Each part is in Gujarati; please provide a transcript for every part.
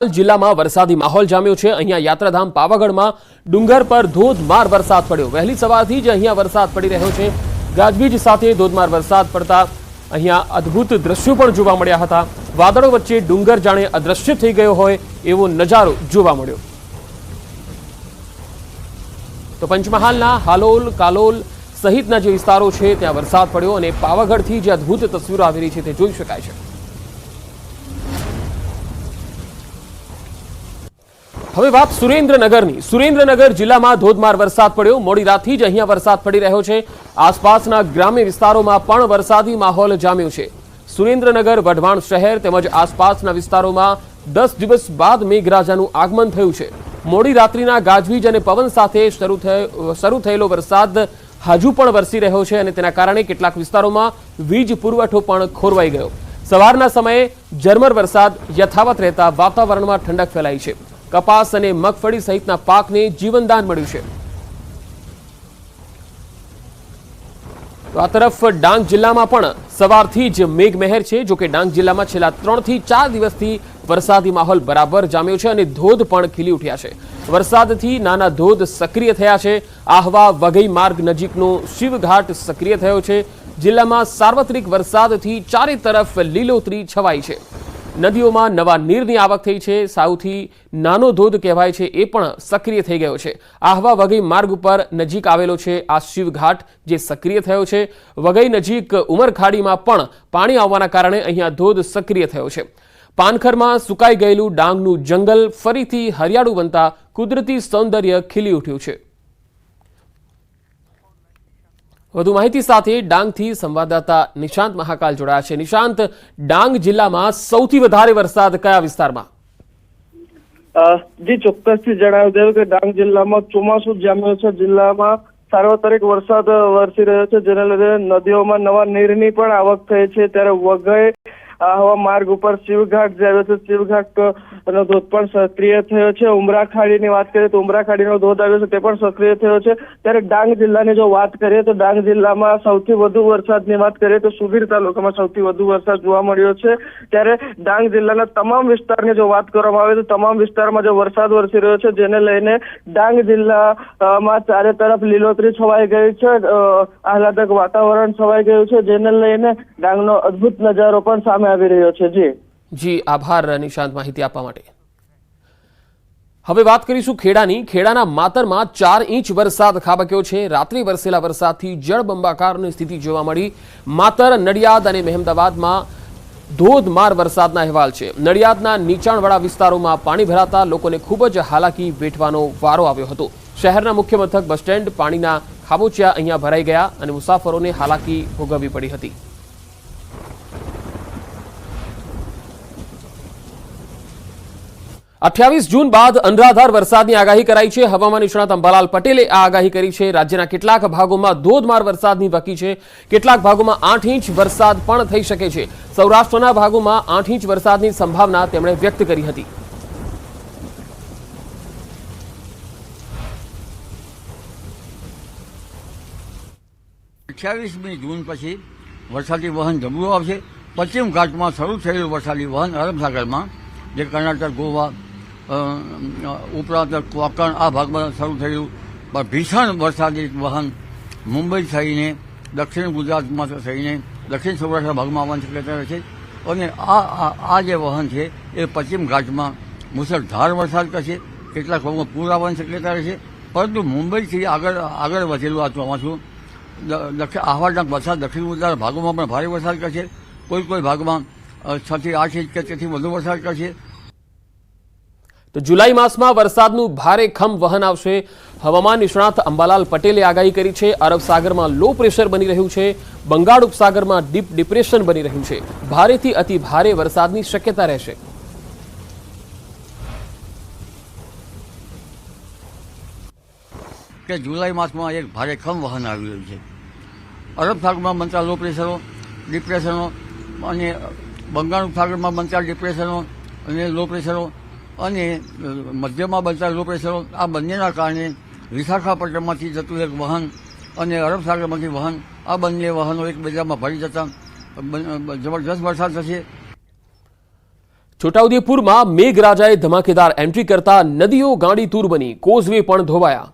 જિલ્લામાં વરસાદી માહોલ જામ્યો છે. અહીંયા યાત્રાધામ પાવાગઢમાં ડુંગર પર ધોધમાર વરસાદ પડ્યો. વહેલી સવારથી જ અહીંયા વરસાદ પડી રહ્યો છે. ગાજવીજ સાથે ધોધમાર વરસાદ પડતા અહીંયા અદ્ભુત દ્રશ્યો પણ જોવા મળ્યા હતા. વાદળો વચ્ચે ડુંગર જાણે અદ્રશ્ય થઈ ગયો હોય એવો નજારો જોવા મળ્યો. તો પંચમહાલના હાલોલ, કાલોલ સહિતના જે વિસ્તારો છે, ત્યાં વરસાદ પડ્યો અને પાવાગઢથી જે અદ્ભુત તસવીરો આવી રહી છે તે જોઈ શકાય છે. હવે વાત સુરેન્દ્રનગરની. સુરેન્દ્રનગર જિલ્લામાં ધોધમાર વરસાદ પડ્યો. મોડી રાતથી જ અહીંયા વરસાદ પડી રહ્યો છે. આસપાસના ગ્રામ્ય વિસ્તારોમાં પણ વરસાદી માહોલ જામ્યો છે. સુરેન્દ્રનગર, વઢવાણ શહેર તેમજ આસપાસના વિસ્તારોમાં દસ દિવસ બાદ મેઘરાજાનું આગમન થયું છે. મોડી રાત્રિના ગાજવીજ અને પવન સાથે શરૂ થયો, શરૂ થયેલો વરસાદ હજુ પણ વરસી રહ્યો છે અને તેના કારણે કેટલાક વિસ્તારોમાં વીજ પુરવઠો પણ ખોરવાઈ ગયો. સવારના સમયે ઝરમર વરસાદ યથાવત રહેતા વાતાવરણમાં ઠંડક ફેલાઈ છે. કપાસ અને મગફળી સહિતના પાકને જીવનદાન મળ્યું છે. આ તરફ ડાંગ જિલ્લામાં પણ સવારથી જ મેઘમહેર છે, જોકે ડાંગ જિલ્લામાં છેલ્લા ત્રણથી ચાર દિવસથી વરસાદી માહોલ બરાબર જામ્યો છે અને ધોધ પણ ખીલી ઉઠ્યા છે. વરસાદથી નાના ધોધ સક્રિય થયા છે. આહવા વઘઈ માર્ગ નજીકનો શિવઘાટ સક્રિય થયો છે. જિલ્લામાં સાર્વત્રિક વરસાદથી ચારે તરફ લીલોતરી છવાઈ છે. નદીઓમાં નવા નીરની આવક થઈ છે. સૌથી નાનો ધોધ કહેવાય છે. એ પણ સક્રિય થઈ ગયો છે. આહવા વઘઈ માર્ગ ઉપર નજીક આવેલો છે આ શિવઘાટ, જે સક્રિય થયો છે. વઘઈ નજીક ઉમરખાડીમાં પણ પાણી આવવાના કારણે અહીંયા ધોધ સક્રિય થયો છે. પાનખરમાં સુકાઈ ગયેલું ડાંગનું જંગલ ફરીથી હરિયાળું બનતા કુદરતી સૌંદર્ય ખીલી ઉઠ્યું છે. વધુ માહિતી સાથે ડાંગથી સંવાદદાતા નિશાંત મહાકાલ જોડાયા છે. નિશાંત, ડાંગ જિલ્લામાં સૌથી વધારે વરસાદ કયા વિસ્તારમાં? જે, ચોક્કસથી જણાવી દઉં કે ડાંગ જિલ્લામાં ચોમાસું જામ્યો છે. જિલ્લામાં સાર્વત્રિક વરસાદ વરસી રહ્યો છે, જેને લીધે નદીઓમાં નવા નીરની પણ આવક થઈ છે. ત્યારે વઘઈ આહવા માર્ગ ઉપર શિવઘાટ જે છે, શિવઘાટ નો ધોધ પણ સક્રિય થયો છે. ઉમરા ખાડીની વાત કરીએ તો ઉમરા ખાડીનો ધોધ આવ્યો છે, તે પણ સક્રિય થયો છે. ત્યારે ડાંગ જિલ્લાની જો વાત કરીએ તો ડાંગ જિલ્લામાં સૌથી વધુ વરસાદની વાત કરીએ તો સુબીર તાલુકામાં સૌથી વધુ વરસાદ જોવા મળ્યો છે. ત્યારે ડાંગ જિલ્લાના તમામ વિસ્તારની જો વાત કરવામાં આવે તો તમામ વિસ્તારમાં જો વરસાદ વરસી રહ્યો છે, જેને લઈને ડાંગ જિલ્લામાં ચારે તરફ લીલોતરી છવાઈ ગઈ છે આહલાદક વાતાવરણ છવાઈ ગયું છે, જેને લઈને ડાંગનો અદ્ભુત નજારો પણ સામે આવી રહ્યો છે. જી. જી, આભાર, નિશાંત માહિતી આપવા માટે. હવે વાત કરીશું ખેડાની. ખેડાના માતરમાં ચાર ઇંચ વરસાદ ખાબક્યો છે. રાત્રે વરસેલા વરસાદથી જળબંબાકારની સ્થિતિ જોવા મળી. માતર, નડિયાદ અને મહેમદાવાદમાં ધોધમાર વરસાદના અહેવાલ છે. નડિયાદના નીચાણવાળા વિસ્તારોમાં પાણી ભરાતા લોકોને ખૂબ જ હાલાકી વેઠવાનો વારો આવ્યો હતો. શહેરના મુખ્ય મથક બસ સ્ટેન્ડ પાણીના ખાબોચિયા અહીંયા ભરાઈ ગયા અને મુસાફરોને હાલાકી ભોગવવી પડી હતી. અઠ્યાવીસ જૂન બાદ અનરાધાર વરસાદની આગાહી કરાઈ છે. હવામાન નિષ્ણાત અંબાલાલ પટેલે આ આગાહી કરી છે. રાજ્યના કેટલાક ભાગોમાં ધોધમાર વરસાદની વકી છે. કેટલાક ભાગોમાં આઠ ઇંચ વરસાદ પણ થઈ શકે છે. સૌરાષ્ટ્રના ભાગોમાં આઠ ઇંચ વરસાદની સંભાવના તેમણે વ્યક્ત કરી હતી. અઠ્યાવીસમી જૂન પછી વરસાદી વહન જમવું આવશે. પશ્ચિમ ઘાટમાં શરૂ થયેલું વરસાદી વહન અરબસાગરમાં જે કર્ણાટક, ગોવા ઉપરાંત કોંકણ આ ભાગમાં શરૂ થયેલું પણ ભીષણ વરસાદી વહન મુંબઈ થઈને, દક્ષિણ ગુજરાતમાં થઈને, દક્ષિણ સૌરાષ્ટ્રના ભાગમાં આવવાની શક્યતા છે. અને આ, આ- જે વહન છે, એ પશ્ચિમ ઘાટમાં મુસળધાર વરસાદ કરશે. કેટલાક ભાગમાં પૂર આવવાની શક્યતા રહેશે પરંતુ મુંબઈથી આગળ આગળ વધેલું આ ચોમાસું દક્ષિણ આહવાડના વરસાદ દક્ષિણ ગુજરાત ભાગોમાં પણ ભારે વરસાદ કરશે. કોઈ કોઈ ભાગમાં છથી આઠ ઇંચ કે તેથી વધુ વરસાદ કરશે. તો જુલાઈ માસમાં વરસાદનું ભારે ખમ વહન આવશે. હવામાન નિષ્ણાત અંબાલાલ પટેલે આગાહી કરી છે, અરબ સાગરમાં લો પ્રેશર બની રહ્યું છે, બંગાળ ઉપસાગરમાં ડીપ ડિપ્રેશન બની રહ્યું છે. ભારેથી અતિ ભારે વરસાદની શક્યતા રહેશે. કે જુલાઈ માસમાં એક ભારે ખમ વહન આવી રહ્યું છે. અરબ સાગરમાં બનતા લો પ્રેશરો, ડિપ્રેશનો, અને બંગાળ ઉપસાગરમાં બનતા ડિપ્રેશનો, અને લો પ્રેશરો અને મધ્યમાં બનતા લો પ્રેશરો આ બંનેના કારણે વિશાખાપટ્ટનમાંથી જતું એક વહન અને અરબ સાગરમાંથી વહન આ બંને વાહનો એકબીજામાં ભળી જતા જબરજસ્ત વરસાદ થશે. છોટાઉદેપુરમાં મેઘરાજાએ ધમાકેદાર એન્ટ્રી કરતા નદીઓ ગાડી તૂર બની કોઝવે પણ ધોવાયા.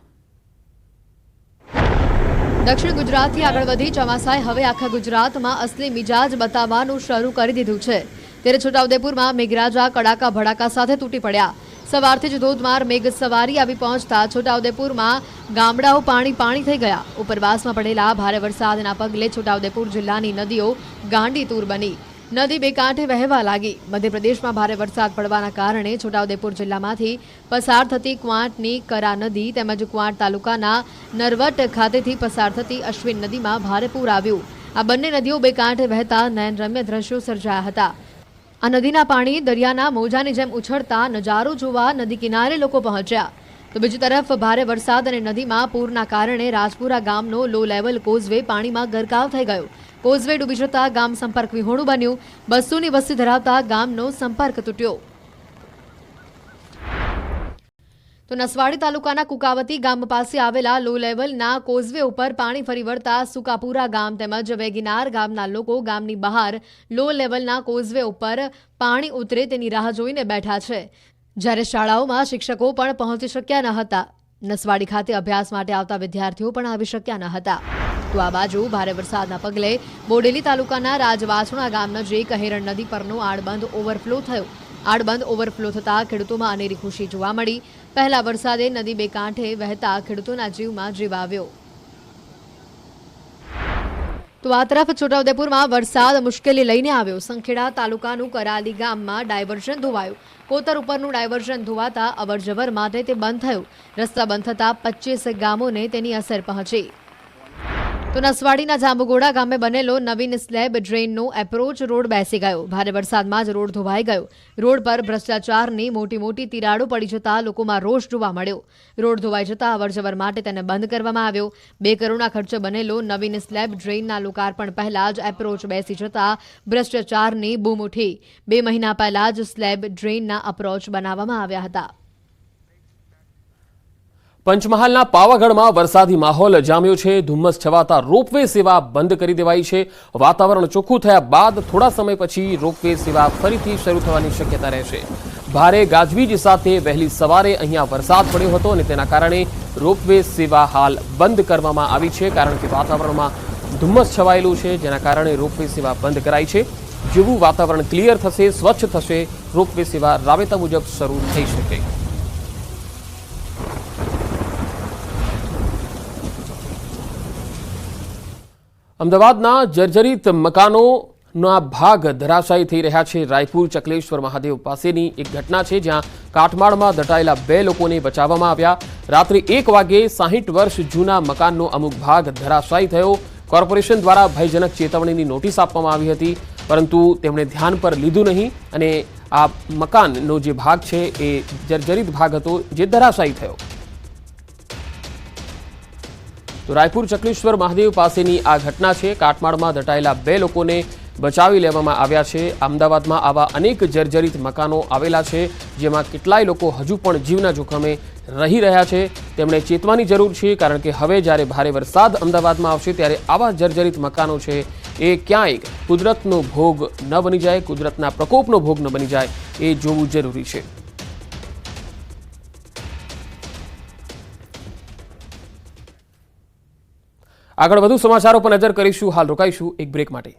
દક્ષિણ ગુજરાતથી આગળ વધી ચોમાસાએ હવે આખા ગુજરાતમાં અસલી મિજાજ બતાવવાનું શરૂ કરી દીધું છે. ત્યારે છોટાઉદેપુરમાં મેઘરાજા કડાકા ભડાકા સાથે તૂટી પડ્યા. સવારથી જ ધોધમાર મેઘ સવારી આવી પહોંચતા છોટાઉદેપુરમાં ગામડાઓ પાણી પાણી થઈ ગયા. ઉપરવાસમાં પડેલા ભારે વરસાદના પગલે છોટાઉદેપુર જિલ્લાની નદીઓ ગાંડી તૂર બની. નદી બે કાંઠે વહેવા લાગી. મધ્યપ્રદેશમાં ભારે વરસાદ પડવાના કારણે છોટાઉદેપુર જિલ્લામાંથી પસાર થતી ક્વાંટની કરા નદી તેમજ ક્વાંટ તાલુકાના નરવટ ખાતેથી પસાર થતી અશ્વિન નદીમાં ભારે પૂર આવ્યું. આ બંને નદીઓ બે કાંઠે વહેતા નયનરમ્ય દ્રશ્યો સર્જાયા હતા. આ નદીના પાણી દરિયાના મોજાની જેમ ઉછળતા નજારો જોવા નદી કિનારે લોકો પહોંચ્યા. તો બીજી તરફ ભારે વરસાદ અને નદીમાં પૂરના કારણે રાજપુરા ગામનો લો લેવલ કોઝવે પાણીમાં ગરકાવ થઈ ગયો. કોઝવે ડૂબી જતા ગામ સંપર્ક વિહોણું બન્યું. બસોની વસ્તી ધરાવતા ગામનો સંપર્ક તૂટ્યો. તો નસવાડી તાલુકાના કુકાવતી ગામ પાસે આવેલા લો લેવલના કોઝવે ઉપર પાણી ફરી વળતા સુકાપુરા ગામ તેમજ વેગીનાર ગામના લોકો ગામની બહાર લો લેવલના કોઝવે ઉપર પાણી ઉતરે તેની રાહ જોઈને બેઠા છે. જ્યારે શાળાઓમાં શિક્ષકો પણ પહોંચી શક્યા ન હતા. નસવાડી ખાતે અભ્યાસ માટે આવતા વિદ્યાર્થીઓ પણ આવી શક્યા ન હતા. તો આ બાજુ ભારે વરસાદના પગલે બોડેલી તાલુકાના રાજવાછણા ગામ નજીક હેરણ નદી પરનો આડબંધ ઓવરફ્લો થયો. આડબંધ ઓવરફ્લો થતા ખેડૂતોમાં અનેરી ખુશી જોવા મળી. પહેલા વરસાદે નદી બે કાંઠે વહેતા ખેડૂતોના જીવમાં જીવ આવ્યો. તો આ તરફ છોટાઉદેપુરમાં વરસાદ મુશ્કેલી લઈને આવ્યો. સંખેડા તાલુકાનું કરાલી ગામમાં ડાયવર્ઝન ધોવાયું. કોતર ઉપરનું ડાયવર્ઝન ધોવાતા અવરજવર માટે તે બંધ થયું. રસ્તા બંધ થતાં પચીસ ગામોને તેની અસર પહોંચી. તો નસવાડીના જાંબુગોડા ગામે બનેલો નવીન સ્લેબ ડ્રેનનો એપ્રોચ રોડ બેસી ગયો. ભારે વરસાદમાં જ રોડ ધોવાઈ ગયો. રોડ પર ભ્રષ્ટાચારની મોટી મોટી તિરાડો પડી જતા લોકોમાં રોષ જોવા મળ્યો. રોડ ધોવાઈ જતા અવરજવર માટે તેને બંધ કરવામાં આવ્યો. બે કરોડના ખર્ચે બનેલો નવીન સ્લેબ ડ્રેનના લોકાર્પણ પહેલા જ એપ્રોચ બેસી જતા ભ્રષ્ટાચારની બૂમ ઉઠી. બે મહિના પહેલા જ સ્લેબ ડ્રેનના અપ્રોચ બનાવવામાં આવ્યા હતા. પંચમહાલના પાવાગઢમાં વરસાદી માહોલ જામ્યો છે. ધુમ્મસ છવાતા રોપવે સેવા બંધ કરી દેવાઈ છે. વાતાવરણ ચોખ્ખું થયા બાદ થોડા સમય પછી રોપવે સેવા ફરીથી શરૂ થવાની શક્યતા રહેશે. ભારે ગાજવીજ સાથે વહેલી સવારે અહીંયા વરસાદ પડ્યો હતો અને તેના કારણે રોપવે સેવા હાલ બંધ કરવામાં આવી છે, કારણ કે વાતાવરણમાં ધુમ્મસ છવાયેલું છે, જેના કારણે રોપવે સેવા બંધ કરાઈ છે. જેવું વાતાવરણ ક્લિયર થશે, સ્વચ્છ થશે, રોપવે સેવા રાબેતા મુજબ શરૂ થઈ શકે. અમદાવાદના જર્જરિત મકાનોના ભાગ ધરાશાયી થઈ રહ્યા છે. રાયપુર ચકલેશ્વર મહાદેવ પાસેની એક ઘટના છે જ્યાં કાટમાળમાં દટાયેલા બે લોકોને બચાવવામાં આવ્યા. રાત્રે એક વાગે સાહીઠ વર્ષ જૂના મકાનનો અમુક ભાગ ધરાશાયી થયો. કોર્પોરેશન દ્વારા ભયજનક ચેતવણીની નોટિસ આપવામાં આવી હતી, પરંતુ તેમણે ધ્યાન પર લીધું નહીં અને આ મકાનનો જે ભાગ છે એ જર્જરિત ભાગ હતો, જે ધરાશાયી થયો. તો રાયપુર ચકલેશ્વર મહાદેવ પાસેની આ ઘટના છે. કાટમાળમાં દટાયેલા બે લોકોને બચાવી લેવામાં આવ્યા છે. અમદાવાદમાં આવા અનેક જર્જરિત મકાનો આવેલા છે, જેમાં કેટલાય લોકો હજુ પણ જીવના જોખમે રહી રહ્યા છે. તેમણે ચેતવાની જરૂર છે, કારણ કે હવે જ્યારે ભારે વરસાદ અમદાવાદમાં આવશે, ત્યારે આવા જર્જરિત મકાનો છે એ ક્યાંય કુદરતનો ભોગ ન બની જાય, કુદરતના પ્રકોપનો ભોગ ન બની જાય, એ જોવું જરૂરી છે. આગળ વધુ સમાચારો પર નજર કરીશું. હાલ રોકાઈશું એક બ્રેક માટે.